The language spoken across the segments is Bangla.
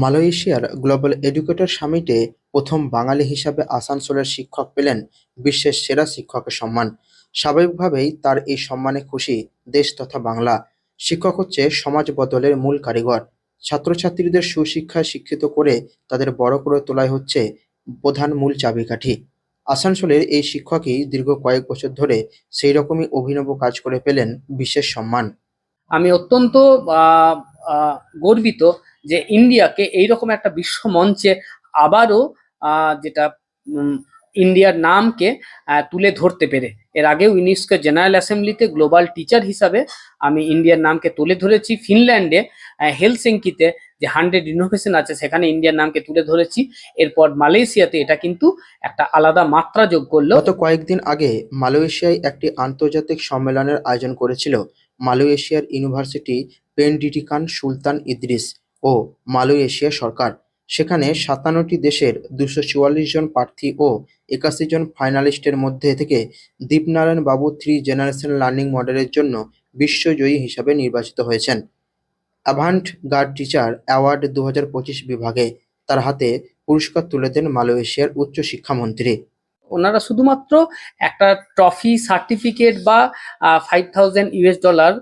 মালয়েশিয়ার গ্লোবাল এডুকেটর সামিটে প্রথম বাঙালি হিসাবে আসানসোলের শিক্ষক পেলেন বিশ্বের সেরা শিক্ষকের সম্মান। স্বাভাবিকভাবেই তার এই সম্মানে খুশি দেশ তথা বাংলা। শিক্ষক হচ্ছে সমাজ বদলের মূল কারিগর। ছাত্রছাত্রীদের সুশিক্ষায় শিক্ষিত করে তাদের বড় করে তোলাই হচ্ছে প্রধান মূল চাবিকাঠি। আসানসোলের এই শিক্ষকই দীর্ঘ কয়েক বছর ধরে সেই রকমই অভিনব কাজ করে পেলেন বিশেষ সম্মান। আমি অত্যন্ত গর্বিত যে ইন্ডিয়াকে এইরকম একটা বিশ্ব মঞ্চে আবারও যেটা ইন্ডিয়ার নামকে তুলে ধরতে পেরে। এর আগেও ইউনেস্কো জেনারেল অ্যাসেম্বলিতে গ্লোবাল টিচার হিসাবে আমি ইন্ডিয়ার নামকে তুলে ধরেছি। ফিনল্যান্ডে হেলসিঙ্কিতে যে হান্ড্রেড ইনোভেশন আছে, সেখানে ইন্ডিয়ার নামকে তুলে ধরেছি। এরপর মালয়েশিয়াতে এটা কিন্তু একটা আলাদা মাত্রা যোগ করল। গত কয়েকদিন আগে মালয়েশিয়ায় একটি আন্তর্জাতিক সম্মেলনের আয়োজন করেছিল মালয়েশিয়ার ইউনিভার্সিটি পেন্ডিটিকান সুলতান ইদ্রিস। ও মালয়েশিয়া সরকার। সেখানে সাতান্নটি দেশের দুশো চুয়াল্লিশ জন প্রার্থী ও একাশি জন ফাইনালিস্টের মধ্যে থেকে দীপনারায়ণ বাবু থ্রি জেনারেশন লার্নিং মডেলের জন্য বিশ্বজয়ী হিসাবে নির্বাচিত হয়েছেন। অ্যাভান্ট গার্ড টিচার অ্যাওয়ার্ড দু হাজার পঁচিশ বিভাগে তার হাতে পুরস্কার তুলে দেন মালয়েশিয়ার উচ্চ শিক্ষামন্ত্রী। ওনারা শুধুমাত্র একটা ট্রফি সার্টিফিকেট বা ফাইভ থাউজেন্ড ইউএস ডলার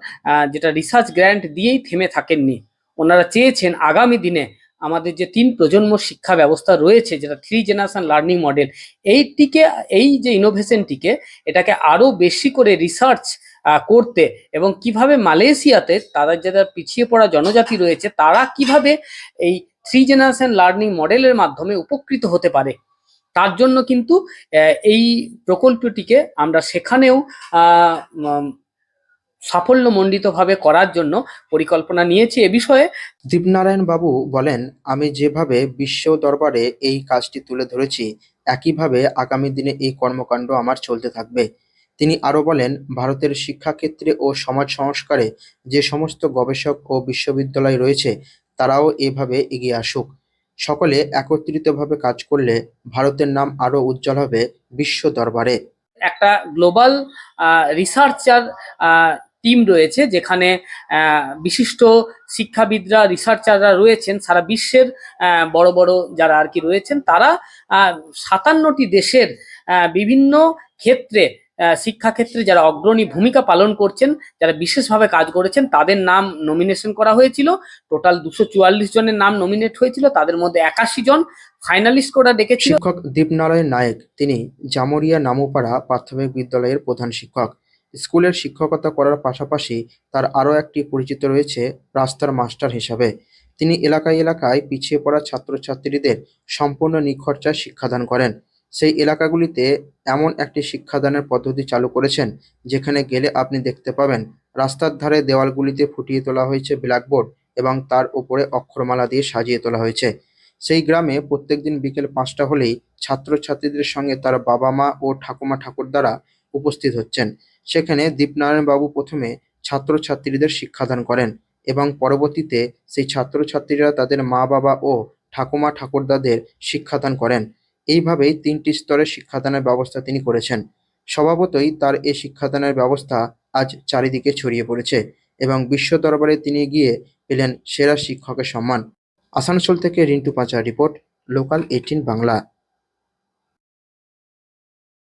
যেটা রিসার্চ গ্র্যান্ট দিয়েই থেমে থাকেননি। ওনারা চেয়েছেন আগামী দিনে আমাদের যে তিন প্রজন্ম শিক্ষা ব্যবস্থা রয়েছে, যেটা থ্রি জেনারেশন লার্নিং মডেল এইটিকে, এই যে ইনোভেশনটিকে এটাকে আরও বেশি করে রিসার্চ করতে এবং কীভাবে মালয়েশিয়াতে তাদের যারা পিছিয়ে পড়া জনজাতি রয়েছে, তারা কীভাবে এই থ্রি জেনারেশন লার্নিং মডেলের মাধ্যমে উপকৃত হতে পারে। তার জন্য কিন্তু এই প্রকল্পটিকে আমরা সেখানেও সাফল্যমণ্ডিতভাবে করার জন্য পরিকল্পনা নিয়েছি এ বিষয়ে। দীপনারায়ণ বাবু বলেন, আমি যেভাবে বিশ্ব দরবারে এই কাজটি তুলে ধরেছি, একইভাবে আগামী দিনে এই কর্মকাণ্ড আমার চলতে থাকবে। তিনি আরও বলেন, ভারতের শিক্ষাক্ষেত্রে ও সমাজ সংস্কারে যে সমস্ত গবেষক ও বিশ্ববিদ্যালয় রয়েছে, তারাও এভাবে এগিয়ে আসুক। সকলে একত্রিতভাবে কাজ করলে ভারতের নাম আরও উজ্জ্বল হবে বিশ্ব দরবারে। একটা গ্লোবাল রিসার্চার টিম রয়েছে যেখানে বিশিষ্ট শিক্ষাবিদরা রিসার্চাররা রয়েছেন। সারা বিশ্বের বড় বড় যারা আর কি রয়েছেন, তারা সাতান্নটি দেশের বিভিন্ন ক্ষেত্রে শিক্ষাক্ষেত্রে যারা অগ্রণী ভূমিকা পালন করছেন, যারা বিশেষভাবে কাজ করেছেন, তাদের নাম নমিনেশন করা হয়েছিল। টোটাল দুশো চুয়াল্লিশ জনের নাম নমিনেট হয়েছিল, তাদের মধ্যে একাশি জন ফাইনালিস্ট করা ডেকেছিল। শিক্ষক দীপনারায়ণ নায়েক, তিনি জামুরিয়া নামুপাড়া প্রাথমিক বিদ্যালয়ের প্রধান শিক্ষক। স্কুলের শিক্ষকতা করার পাশাপাশি তার আরও একটি পরিচিত রয়েছে, রাস্তার মাস্টার হিসাবে। তিনি এলাকায় এলাকায় পিছিয়ে পড়া ছাত্রছাত্রীদের সম্পূর্ণ নিখরচায় শিক্ষাদান করেন। সেই এলাকাগুলিতে এমন একটি শিক্ষাদানের পদ্ধতি চালু করেছেন, যেখানে গেলে আপনি দেখতে পাবেন রাস্তার ধারে দেওয়ালগুলিতে ফুটিয়ে তোলা হয়েছে ব্ল্যাকবোর্ড এবং তার উপরে অক্ষরমালা দিয়ে সাজিয়ে তোলা হয়েছে। সেই গ্রামে প্রত্যেকদিন বিকেল পাঁচটা হলেই ছাত্রছাত্রীদের সঙ্গে তার বাবা মা ও ঠাকুমা ঠাকুরদারা উপস্থিত হচ্ছেন। সেখানে দীপনারায়ণ বাবু প্রথমে ছাত্রছাত্রীদের শিক্ষাদান করেন এবং পরবর্তীতে সেই ছাত্রছাত্রীরা তাদের মা বাবা ও ঠাকুমা ঠাকুরদাদের শিক্ষাদান করেন। এইভাবেই তিনটি স্তরে শিক্ষাদানের ব্যবস্থা তিনি করেছেন। স্বভাবতই তার এই শিক্ষাদানের ব্যবস্থা আজ চারিদিকে ছড়িয়ে পড়েছে এবং বিশ্ব দরবারে তিনি গিয়ে পেলেন সেরা শিক্ষকের সম্মান। আসানসোল থেকে রিন্টু পাঁচা রিপোর্ট, লোকাল এইটিন বাংলা।